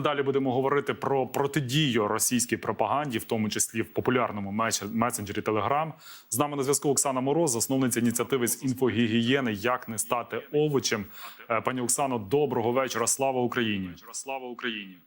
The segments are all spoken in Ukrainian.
Далі будемо говорити про протидію російській пропаганді, в тому числі в популярному месенджері Telegram. З нами на зв'язку Оксана Мороз, засновниця ініціативи з інфогігієни Як не стати овочем. Е, Пані Оксано, доброго вечора. Слава Україні! Слава Україні!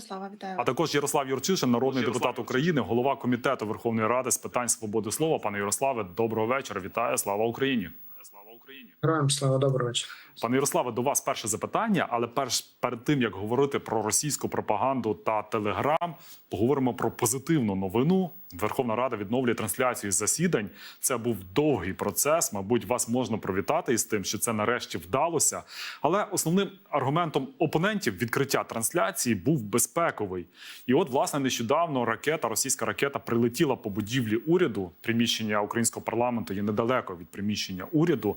Слава вітаю. А також Ярослав Юрчишин, народний депутат України, голова комітету Верховної Ради з питань свободи слова. Пане Ярославе, доброго вечора. Вітаю! Слава Україні! Слава Україні! Героям слава доброго вечора. Пане Ярославе, до вас перше запитання, але перш перед тим як говорити про російську пропаганду та телеграм, поговоримо про позитивну новину. Верховна Рада відновлює трансляцію засідань. Це був довгий процес. Мабуть, вас можна привітати із тим, що це нарешті вдалося. Але основним аргументом опонентів відкриття трансляції був безпековий. І от, власне, нещодавно ракета, російська ракета, прилетіла по будівлі уряду. Приміщення українського парламенту є недалеко від приміщення уряду.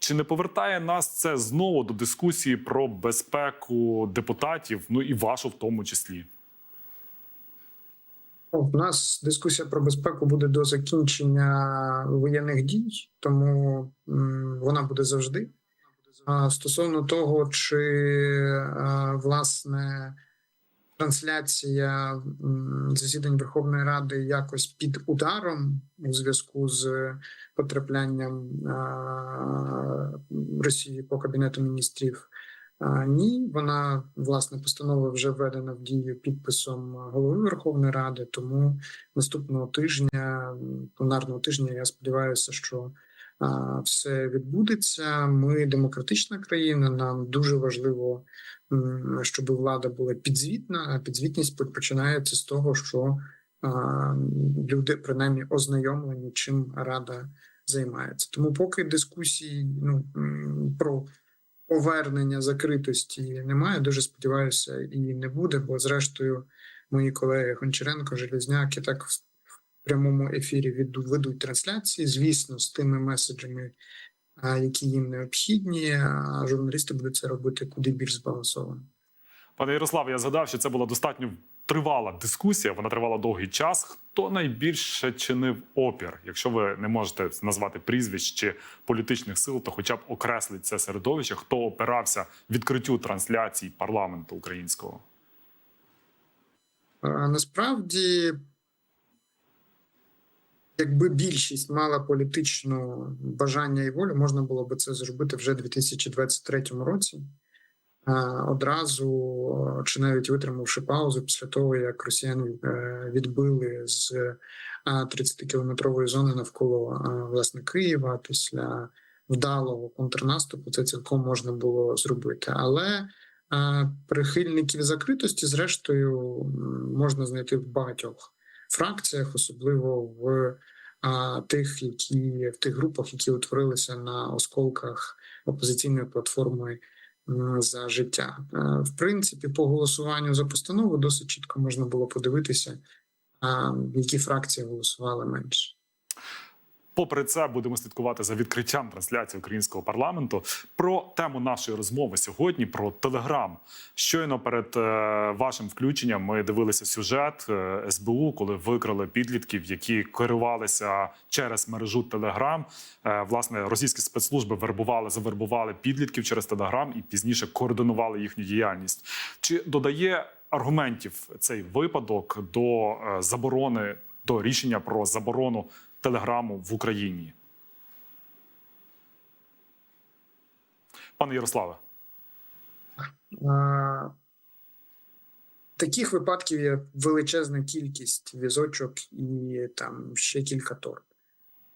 Чи не повертає нас це знову до дискусії про безпеку депутатів, ну і вашу в тому числі? У нас дискусія про безпеку буде до закінчення воєнних дій, тому вона буде завжди. Стосовно того, чи е, власне трансляція засідань Верховної Ради якось під ударом у зв'язку з потраплянням Росії по кабінету міністрів. Ні, вона власне постанова вже введена в дію підписом голови Верховної Ради. Тому наступного тижня, пленарного тижня, я сподіваюся, що все відбудеться. Ми демократична країна. Нам дуже важливо, щоб влада була підзвітна. А підзвітність починається з того, що люди принаймні ознайомлені, чим рада займається. Тому, поки дискусії ну про повернення закритості немає. Дуже сподіваюся, і не буде. Бо, зрештою, мої колеги Гончаренко, Железняк і так в прямому ефірі ведуть трансляції, звісно, з тими меседжами, які їм необхідні. А журналісти будуть це робити куди більш збалансовано. Пане Ярославе, я згадав, що це була достатньо тривала дискусія. Вона тривала довгий час. Хто найбільше чинив опір? Якщо ви не можете назвати прізвищ чи політичних сил, то хоча б окреслить це середовище, хто опирався відкриттю трансляцій парламенту українського? Насправді, якби більшість мала політичну бажання і волю, можна було би це зробити вже у 2023 році. Одразу чи навіть витримавши паузу після того, як росіяни е, відбили з 30-кілометрової зони навколо власне Києва після вдалого контрнаступу, це цілком можна було зробити. Але прихильників закритості, зрештою, можна знайти в багатьох фракціях, особливо в а, тих, які в тих групах, які утворилися на осколках опозиційної платформи за життя. А, В принципі, по голосуванню за постанову досить чітко можна було подивитися, а, які фракції голосували менше. Попри це, будемо слідкувати за відкриттям трансляції українського парламенту. Про тему нашої розмови сьогодні про телеграм. Щойно перед е, вашим включенням ми дивилися сюжет е, СБУ, коли викрили підлітків, які керувалися через мережу Телеграм. Е, власне, російські спецслужби вербували, завербували підлітків через Телеграм і пізніше координували їхню діяльність. Чи додає аргументів цей випадок до заборони до рішення про заборону телеграму в Україні. Пане Ярославе, Таких випадків є величезна кількість візочок і там ще кілька торб.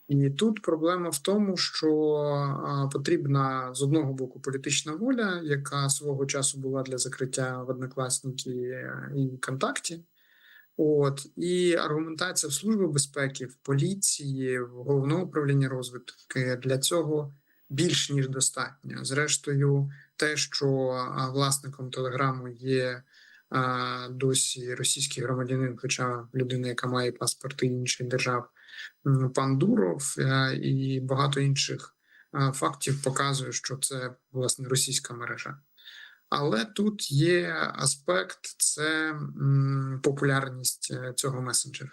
І тут проблема в тому, що потрібна з одного боку політична воля, яка свого часу була для закриття в однокласники і ВКонтакті. От і аргументація в служби безпеки, в поліції, в головному управлінні розвитки для цього більш ніж достатньо. Зрештою, те, що власником телеграму є а, досі російський громадянин, хоча людина, яка має паспорти інших держав, пан Дуров е, і багато інших а, фактів показує, що це власне російська мережа. Але тут є аспект це популярність е, цього месенджера.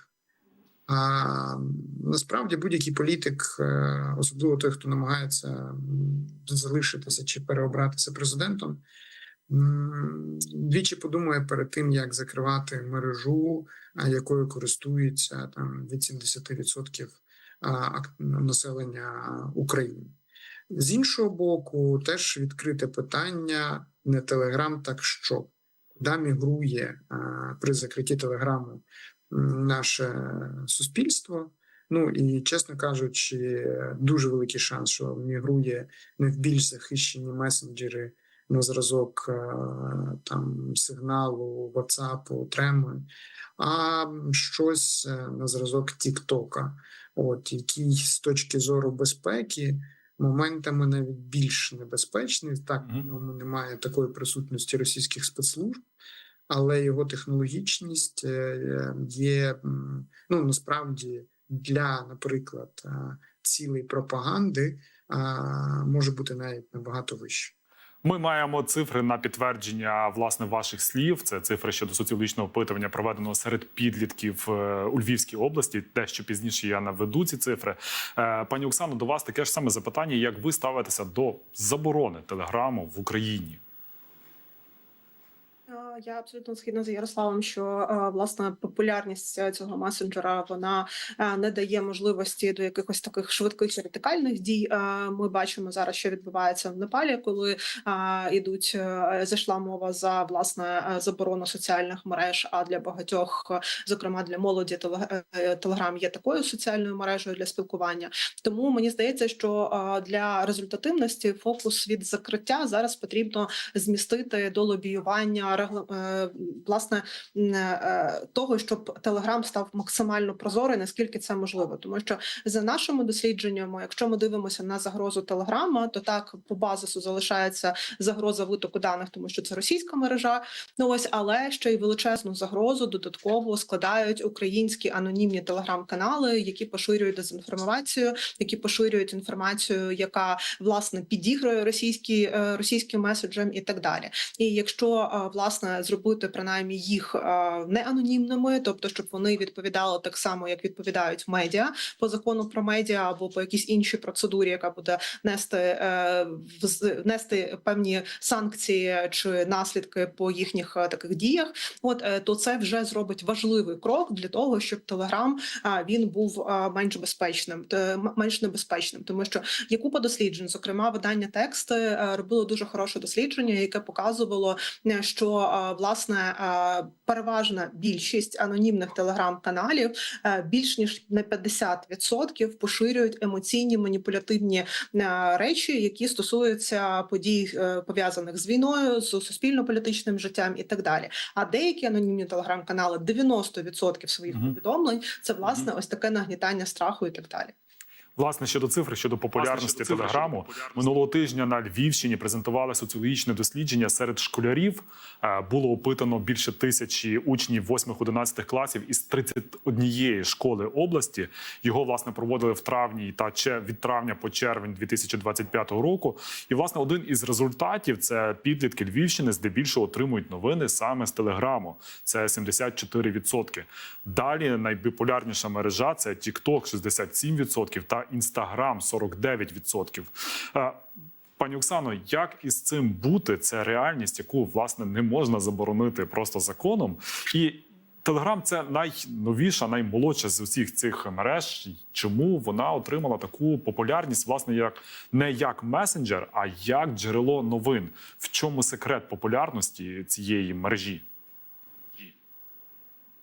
А насправді будь-який політик, е, особливо той, хто намагається залишитися чи переобратися президентом, двічі подумає перед тим, як закривати мережу, якою користується там від 70% а, населення України. З іншого боку, теж відкрите питання не Телеграм, так що куди мігрує а, при закритті Телеграму наше суспільство. Ну і чесно кажучи, дуже великий шанс, що мігрує не в більш захищені месенджери на зразок е, там сигналу, WhatsApp, Треми, а щось е, на зразок Тіктока, от який з точки зору безпеки моментами навіть більш небезпечний. Так, в ньому немає такої присутності російських спецслужб. Але його технологічність е, є ну насправді для, наприклад, е, цілей пропаганди може бути навіть набагато вище. Ми маємо цифри на підтвердження власне ваших слів. Це цифри щодо соціологічного опитування, проведеного серед підлітків е, у Львівській області. Те, що пізніше я наведу ці цифри. Е, Пані Оксано, до вас таке ж саме запитання: як ви ставитеся до заборони телеграму в Україні? Я абсолютно згідна з Ярославом, що е, власне популярність е, цього месенджера вона е, не дає можливості до якихось таких швидких радикальних дій. Ми бачимо зараз, що відбувається в Непалі, коли ідуть е, зайшла мова за власне заборону соціальних мереж. А для багатьох, зокрема для молоді, теле- телеграм є такою соціальною мережею для спілкування. Тому мені здається, що для результативності фокус від закриття зараз потрібно змістити до лобіювання регла- е, власне м, е, того, щоб Телеграм став максимально прозорий, наскільки це можливо, тому що за нашими дослідженнями, якщо ми дивимося на загрозу Телеграма, то так по базису залишається загроза витоку даних, тому що це російська мережа. Ну ось, але ще й величезну загрозу додатково складають українські анонімні телеграм-канали, які поширюють дезінформацію, які поширюють інформацію, яка власне підігрує російські е, російським меседжам і так далі. І якщо е, зробити принаймні їх е, не анонімними, тобто щоб вони відповідали так само, як відповідають медіа по закону про медіа або по якійсь іншій процедурі, яка буде нести е, нести певні санкції чи наслідки по їхніх е, таких діях, от то це вже зробить важливий крок для того, щоб Телеграм він був менш безпечним, менш небезпечним, тому що є купа досліджень, зокрема видання тексти робило дуже хороше дослідження, яке показувало, що власне переважна більшість анонімних телеграм-каналів е, більш ніж на 50% поширюють емоційні маніпулятивні е, речі, які стосуються подій е, пов'язаних з війною, з суспільно-політичним життям і так далі. А деякі анонімні телеграм-канали 90% своїх повідомлень це власне ось таке нагнітання страху і так далі. Власне, щодо цифр, щодо популярності телеграму, минулого тижня на Львівщині презентували соціологічне дослідження серед школярів. Е, Було опитано більше тисячі учнів 8-11 класів із 31 школи області. Його власне проводили в травні та від травня по червень 2025 року. І власне один із результатів це підлітки Львівщини здебільшого отримують новини саме з телеграму. Це 74%. Далі найпопулярніша мережа це TikTok 67% та Instagram 49%. Е, Пані Оксано, як із цим бути? Це реальність, яку власне не можна заборонити просто законом. І Телеграм це найновіша, наймолодша з усіх цих мереж. Чому вона отримала таку популярність, власне, як не як месенджер, а як джерело новин? В чому секрет популярності цієї мережі?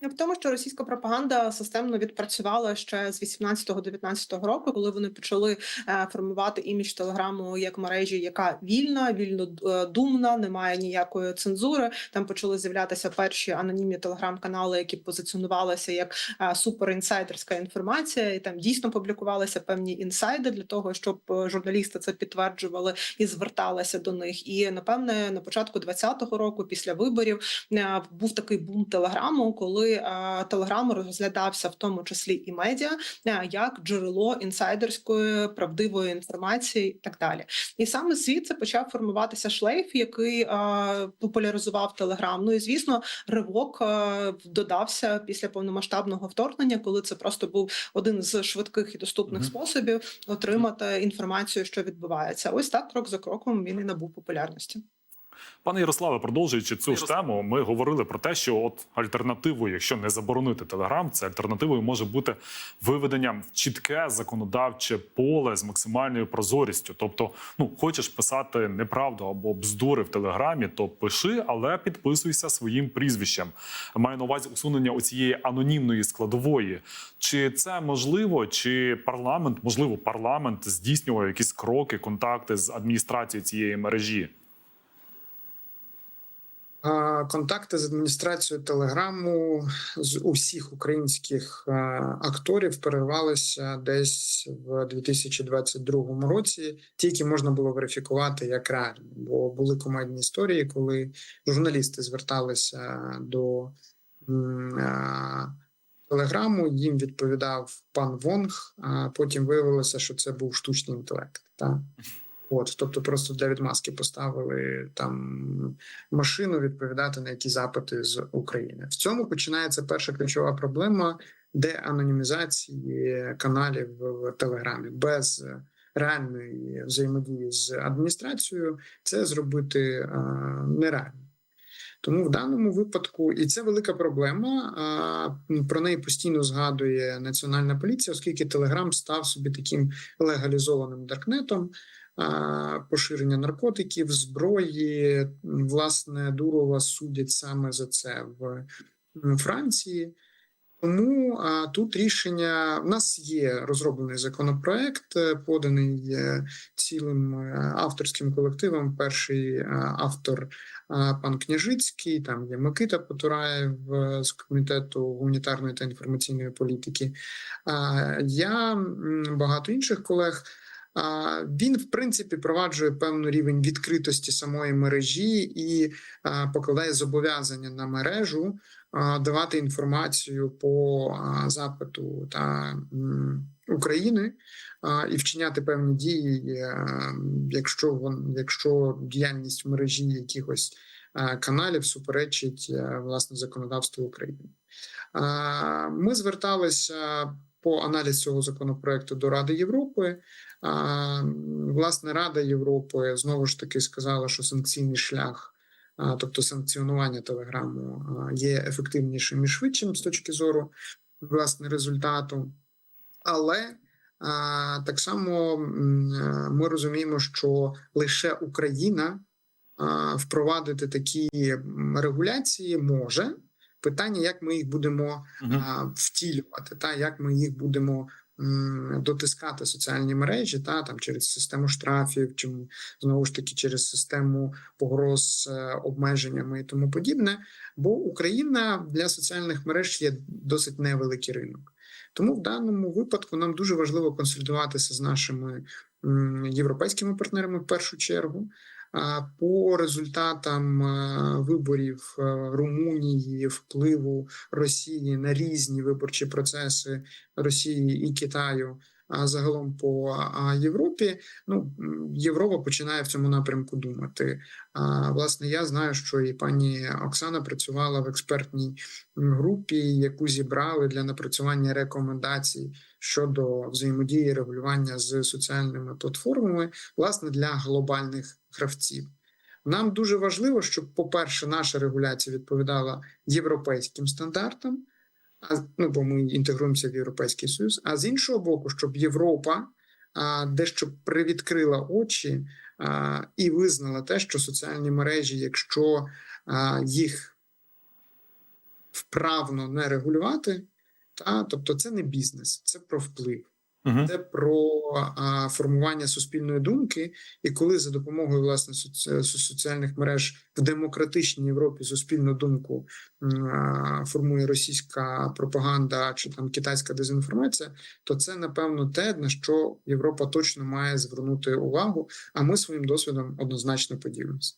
В тому, що російська пропаганда системно відпрацювала ще з 18-19 року, коли вони почали е, формувати імідж телеграму як мережі, яка вільна, вільно е, думна, немає ніякої цензури. Там почали з'являтися перші анонімні телеграм-канали, які позиціонувалися як е, суперінсайдерська інформація, і там дійсно публікувалися певні інсайди для того, щоб журналісти це підтверджували і зверталися до них. І напевне на початку 20-го року, після виборів, був такий бум телеграму, коли телеграм розглядався в тому числі і медіа е, як джерело інсайдерської правдивої інформації, і так далі. І саме звідси почав формуватися шлейф, який популяризував телеграм. Ну і звісно, ривок додався після повномасштабного вторгнення, коли це просто був один з швидких і доступних Мгм. способів отримати інформацію, що відбувається. Ось так крок за кроком він і набув популярності. Пане Ярославе, продовжуючи цю ж тему, ми говорили про те, що от альтернативою, якщо не заборонити Телеграм, це альтернативою може бути виведення в чітке законодавче поле з максимальною прозорістю. Тобто, ну хочеш писати неправду або бздури в Телеграмі, то пиши, але підписуйся своїм прізвищем. Маю на увазі усунення оцієї анонімної складової. Чи це можливо, чи парламент, можливо, парламент здійснював якісь кроки, контакти з адміністрацією цієї мережі? Контакти з адміністрацією Телеграму з усіх українських акторів перервалися десь в 2022 році. Тільки можна було верифікувати як реальні, бо були комедні історії, коли журналісти зверталися до Телеграму. Їм відповідав пан Вонг. А потім виявилося, що це був штучний інтелект. Та От, тобто, просто для відмазки поставили там машину відповідати на які запити з України. В цьому починається перша ключова проблема деанонімізації каналів в Телеграмі без реальної взаємодії з адміністрацією. Це зробити е, нереально. Тому в даному випадку, і це велика проблема. а, Про неї постійно згадує національна поліція, оскільки Телеграм став собі таким легалізованим даркнетом а, поширення наркотиків, зброї. Власне, Дурова судять саме за це в Франції. Тому а, тут рішення в нас є розроблений законопроект, е, поданий е, цілим е, авторським колективом. Перший автор пан Княжицький, там є Микита Потураєв з комітету гуманітарної та інформаційної політики. Я багато інших колег. Він, в принципі, проваджує певний рівень відкритості самої мережі і покладає зобов'язання на мережу давати інформацію по запиту та України і вчиняти певні дії, е, якщо якщо діяльність в мережі якихось е, каналів суперечить е, власне законодавству України. Ми зверталися по аналіз цього законопроекту до Ради Європи. Власне, Рада Європи знову ж таки сказала, що санкційний шлях, тобто санкціонування Телеграму, є ефективнішим і швидшим з точки зору власне результату. Але так само ми розуміємо, що лише Україна впровадити такі регуляції може. Питання, як ми їх будемо а, втілювати, та як ми їх будемо дотискати соціальні мережі, та там через систему штрафів, чи знову ж таки через систему погроз е, обмеженнями і тому подібне. Бо Україна для соціальних мереж є досить невеликий ринок. Тому в даному випадку нам дуже важливо консолідуватися з нашими європейськими партнерами в першу чергу. По результатам виборів Румунії, впливу Росії на різні виборчі процеси Росії і Китаю, загалом по Європі, ну Європа починає в цьому напрямку думати. А власне, я знаю, що і пані Оксана працювала в експертній групі, яку зібрали для напрацювання рекомендацій щодо взаємодії регулювання з соціальними платформами, власне, для глобальних гравців. Нам дуже важливо, щоб, по-перше, наша регуляція відповідала європейським стандартам, а, ну, бо ми інтегруємося в Європейський Союз, а з іншого боку, щоб Європа а, дещо привідкрила очі а, і визнала те, що соціальні мережі, якщо а, їх вправно не регулювати, та, тобто це не бізнес, це про вплив. Угу. Це про а, формування суспільної думки, і коли за допомогою власне соці... соціальних мереж в демократичній Європі суспільну думку а, формує російська пропаганда чи там китайська дезінформація, то це напевно те, на що Європа точно має звернути увагу. А ми своїм досвідом однозначно поділимося.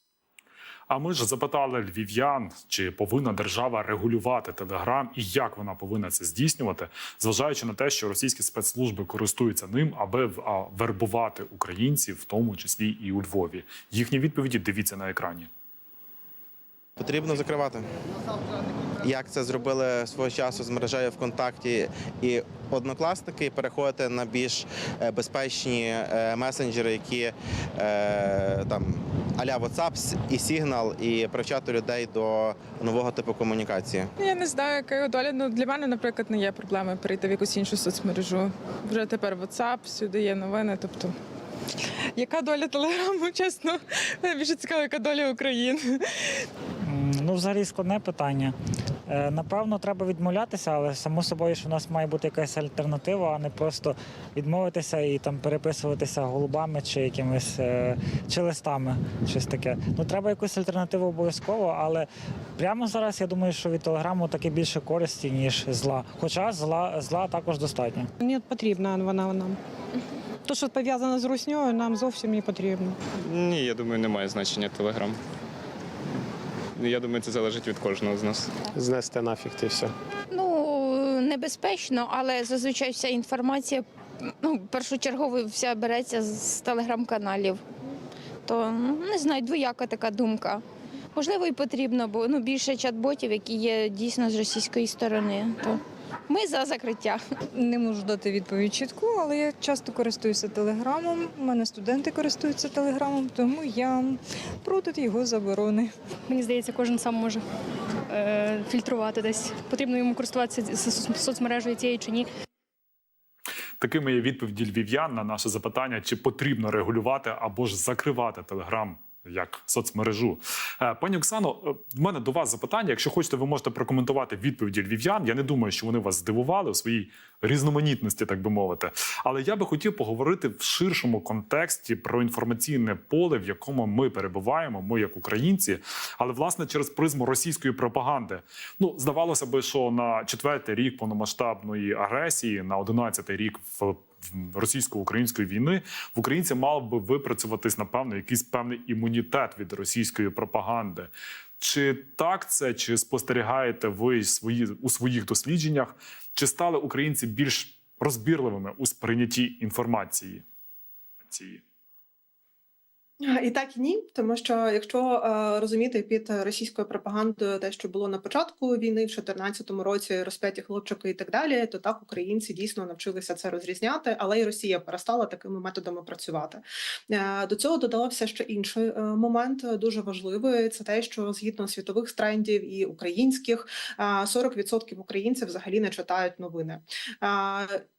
А ми ж запитали львів'ян, чи повинна держава регулювати телеграм і як вона повинна це здійснювати, зважаючи на те, що російські спецслужби користуються ним, аби вербувати українців, в тому числі і у Львові. Їхні відповіді дивіться на екрані. Потрібно закривати. Як це зробили свого часу з мережею ВКонтакті і однокласники і переходити на більш е, безпечні е, месенджери, які е, там аля WhatsApp і Signal, і привчати людей до нового типу комунікації. Я не знаю, яка його доля. Ну для мене, наприклад, не є проблеми перейти в якусь іншу соцмережу. Вже тепер WhatsApp, всюди є новини. Тобто, яка доля телеграму, чесно, більше цікаво, яка доля України. Ну, взагалі складне питання. Е, Напевно, треба відмовлятися, але само собою, що в нас має бути якась альтернатива, а не просто відмовитися і там переписуватися голубами чи якимись е, чи листами, щось таке. Ну треба якусь альтернативу обов'язково, але прямо зараз я думаю, що від телеграму таки більше користі, ніж зла. Хоча зла, зла також достатньо. Не потрібна вона нам. То, що пов'язано з русньою, нам зовсім не потрібно. Ні, я думаю, немає значення Телеграм. Я думаю, це залежить від кожного з нас. знести нафіг ти все. Ну, небезпечно, але зазвичай вся інформація ну, першочергово вся береться з телеграм-каналів. То ну, не знаю, двояка така думка. Можливо, і потрібно, бо ну, більше чат-ботів, які є дійсно з російської сторони. То ми за закриття. Не можу дати відповідь чітку, але я часто користуюся телеграмом. У мене студенти користуються телеграмом, тому я проти його заборони. Мені здається, кожен сам може е, фільтрувати десь. Потрібно йому користуватися соцмережею цією чи ні. Такими є відповіді львів'ян на наше запитання, чи потрібно регулювати або ж закривати телеграм як соцмережу. Е, Пані Оксано, е, в мене до вас запитання. Якщо хочете, ви можете прокоментувати відповіді львів'ян. Я не думаю, що вони вас здивували у своїй різноманітності, так би мовити. Але я би хотів поговорити в ширшому контексті про інформаційне поле, в якому ми перебуваємо, ми як українці, але власне через призму російської пропаганди. Ну здавалося би, що на четвертий рік повномасштабної агресії, на одинадцятий рік в російсько-української війни в українці мав би випрацюватись напевно якийсь певний імунітет від російської пропаганди. Чи так це, чи спостерігаєте ви свої у своїх дослідженнях? Чи стали українці більш розбірливими у сприйнятті інформації? І так і ні, тому що якщо е, розуміти під російською пропагандою те, що було на початку війни, в 2014 році, розп'яті хлопчики і так далі, то так українці дійсно навчилися це розрізняти, але і Росія перестала такими методами працювати. Е, до цього додався ще інший е, момент, дуже важливий. Це те, що згідно світових трендів і українських, е, 40% українців взагалі не читають новини.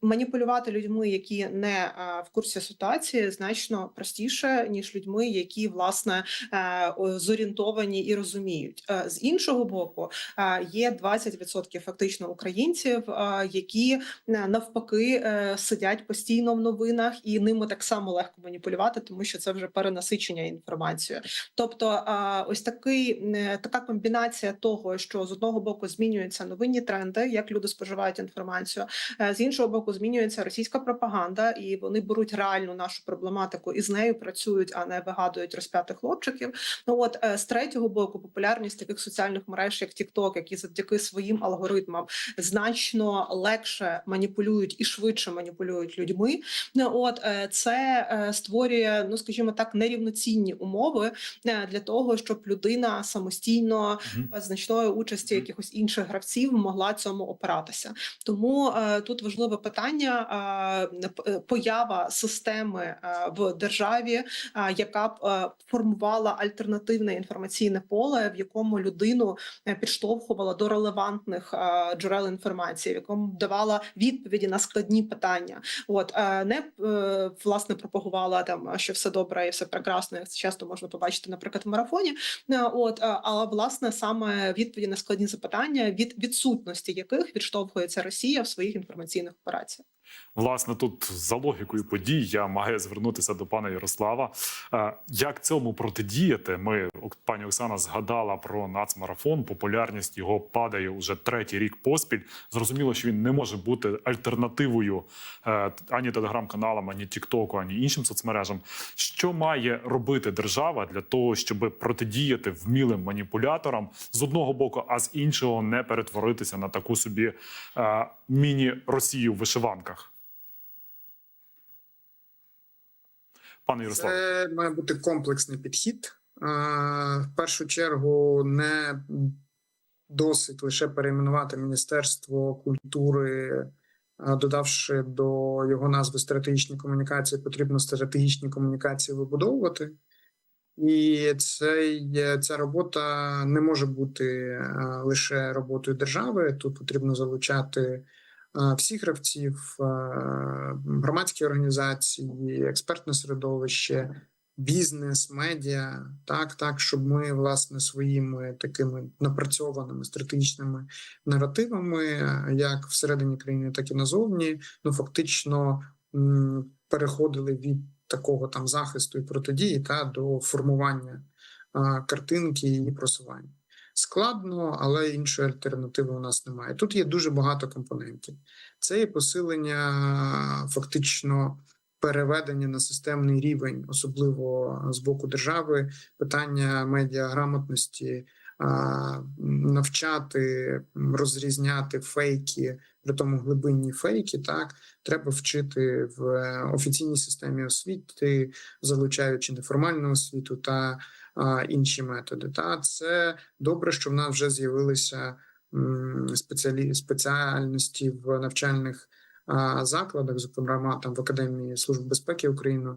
Маніпулювати людьми, які не в курсі ситуації, значно простіше ніж людьми, які власне е, зорієнтовані і розуміють. Е, З іншого боку, е, є 20% фактично українців, які навпаки сидять постійно в новинах, і ними так само легко маніпулювати, тому що це вже перенасичення інформацією. Тобто, ось такий така комбінація того, що з одного боку змінюються новинні тренди, як люди споживають інформацію, з іншого боку, змінюється російська пропаганда, і вони беруть реальну нашу проблематику і з нею працюють, а не вигадують розп'ятих хлопчиків. Ну от е, з третього боку, популярність таких соціальних мереж, як TikTok, які завдяки своїм алгоритмам значно легше маніпулюють і швидше маніпулюють людьми. Ну, От е, це е, створює, ну скажімо так, нерівноцінні умови для того, щоб людина самостійно Мгм. без значної участі якихось інших гравців могла цьому опиратися. Тому тут важливе питання поява системи в державі, яка б е, формувала альтернативне інформаційне поле, в якому людину е, підштовхувала до релевантних е, джерел інформації, в якому давала відповіді на складні питання. От не власне пропагувала там, що все добре і все прекрасно, як це часто можна побачити, наприклад, в марафоні. От, але власне саме відповіді на складні запитання, від відсутності яких відштовхується Росія в своїх інформаційних операціях. Власне, тут за логікою подій я маю звернутися до пана Ярослава. Е, Як цьому протидіяти? Ми пані Оксана згадала про нацмарафон. Популярність його падає уже третій рік поспіль. Зрозуміло, що він не може бути альтернативою е, ані телеграм-каналам, ані Тіктоку, ані іншим соцмережам. Що має робити держава для того, щоб протидіяти вмілим маніпуляторам з одного боку, а з іншого не перетворитися на таку собі е, міні-Росію в вишиванках? Пане Ярославе. Це має бути комплексний підхід. Е, В першу чергу не досить лише перейменувати Міністерство культури додавши до його назви стратегічні комунікації, потрібно стратегічні комунікації вибудовувати. І цей, ця робота не може бути лише роботою держави. Тут потрібно залучати всіх гравців, громадські організації, експертне середовище, бізнес, медіа, так, так, щоб ми власне своїми такими напрацьованими стратегічними наративами, як всередині країни, так і назовні, ну фактично переходили від такого там захисту і протидії та до формування а, картинки і просування. Складно, але іншої альтернативи у нас немає. Тут є дуже багато компонентів. Це є посилення фактично переведення на системний рівень, особливо з боку держави, питання медіаграмотності, навчати розрізняти фейки, при тому глибинні фейки. Так треба вчити в офіційній системі освіти, залучаючи неформальну освіту та інші методи. Та це добре, що в нас вже з'явилися спеціалі спеціальності в навчальних закладах, зокрема там в Академії Служби безпеки України,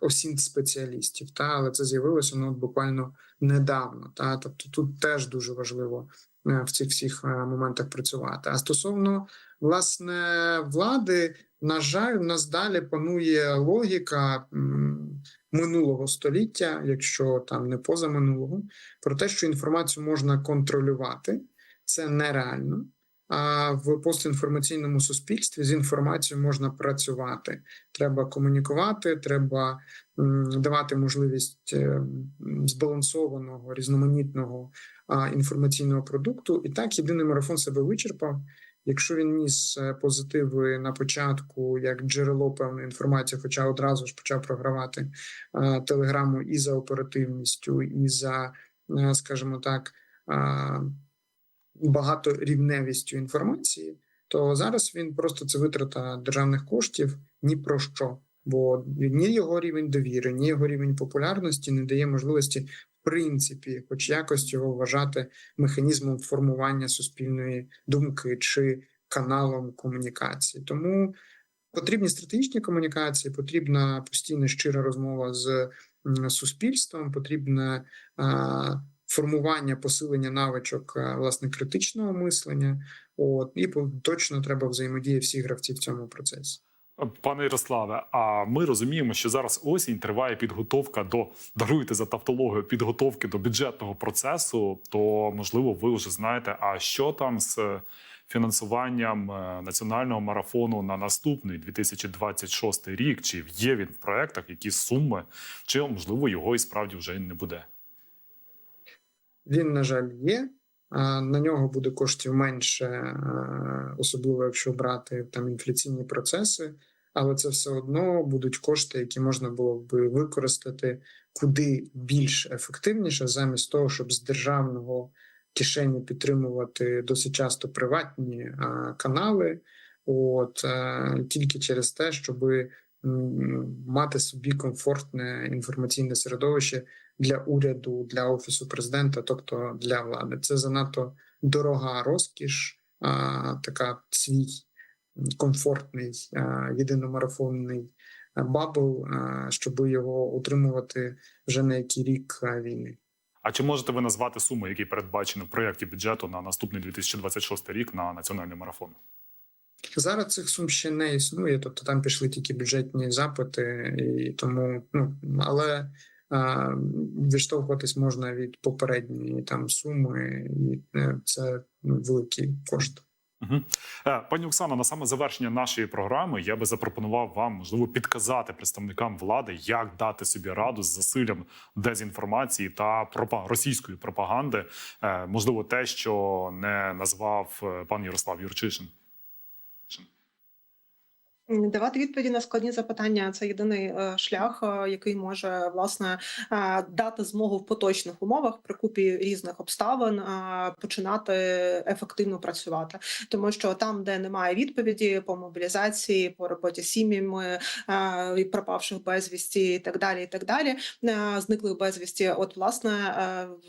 осінь спеціалістів. Та але це з'явилося ну, буквально недавно. Та тобто тут теж дуже важливо е, в цих всіх е, моментах працювати. А стосовно власне влади, на жаль, в нас далі панує логіка минулого століття, якщо там не позаминулого, про те, що інформацію можна контролювати, це нереально. А в постінформаційному суспільстві з інформацією можна працювати. Треба комунікувати, треба давати можливість е, збалансованого, різноманітного інформаційного продукту. І так єдиний марафон себе вичерпав. Якщо він ніс е, позитиви на початку як джерело певної інформації, хоча одразу ж почав програвати е, телеграму і за оперативністю, і за, е, скажімо так, багаторівневістю інформації, то зараз він просто це витрата державних коштів ні про що. Бо ні його рівень довіри, ні його рівень популярності не дає можливості, принципі, хоч якось його вважати механізмом формування суспільної думки чи каналом комунікації. Тому потрібні стратегічні комунікації, потрібна постійна щира розмова з суспільством, потрібне формування, посилення навичок а, власне критичного мислення. От і точно треба взаємодія всіх гравців в цьому процесі. Пане Ярославе, а ми розуміємо, що зараз осінь триває підготовка до даруйте за тавтологію підготовки до бюджетного процесу. То можливо, ви вже знаєте, а що там з фінансуванням е, національного марафону на наступний 2026 рік? Чи є він в проектах? Які суми, чи можливо його і справді вже не буде? Він, на жаль, є. На нього буде коштів менше, особливо якщо брати там інфляційні процеси, але це все одно будуть кошти, які можна було би використати куди більш ефективніше, замість того, щоб з державного кишені підтримувати досить часто приватні канали. От тільки через те, щоб мати собі комфортне інформаційне середовище для уряду, для офісу президента, тобто для влади. Це занадто дорога розкіш, а, така свій комфортний а, єдиномарафонний бабл, а, щоб його утримувати вже на який рік війни. А чи можете ви назвати суми, які передбачені в проєкті бюджету на наступний 2026 рік на національний марафон? Зараз цих сум ще не існує, тобто там пішли тільки бюджетні запити, і тому ну але відштовхуватись можна від попередньої там суми, і е, це великі кошти. Угу. Пані Оксано, на саме завершення нашої програми я би запропонував вам можливо підказати представникам влади, як дати собі раду з засиллям дезінформації та пропа російської пропаганди. Е, Можливо, те, що не назвав е, пан Ярослав Юрчишин. Давати відповіді на складні запитання це єдиний е, шлях, е, який може власне е, дати змогу в поточних умовах при купі різних обставин починати ефективно працювати. Тому що там, де немає відповіді по мобілізації, по роботі з сім'ями пропавших безвісті, і так далі, і так далі, зниклих безвісті. От власне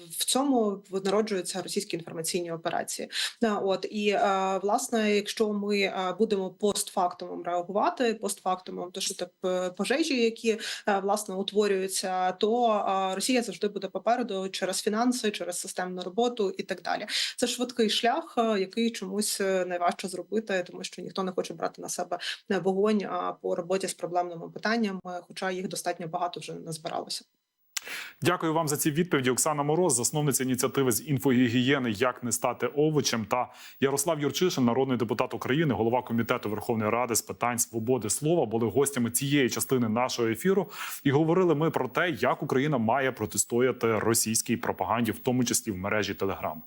в цьому народжуються російські інформаційні операції. От і власне, якщо ми будемо постфактумом реагувати, постфактумом що п- пожежі, які е, власне утворюються, то е, Росія завжди буде попереду через фінанси, через системну роботу і так далі. Це швидкий шлях, е, який чомусь найважче зробити, тому що ніхто не хоче брати на себе вогонь по роботі з проблемними питаннями, хоча їх достатньо багато вже назбиралося. Дякую вам за ці відповіді. Оксана Мороз, засновниця ініціативи з інфогігієни Як не стати овочем, та Ярослав Юрчишин, народний депутат України, голова комітету Верховної Ради з питань свободи слова, були гостями цієї частини нашого ефіру. І говорили ми про те, як Україна має протистояти російській пропаганді, в тому числі в мережі Телеграм.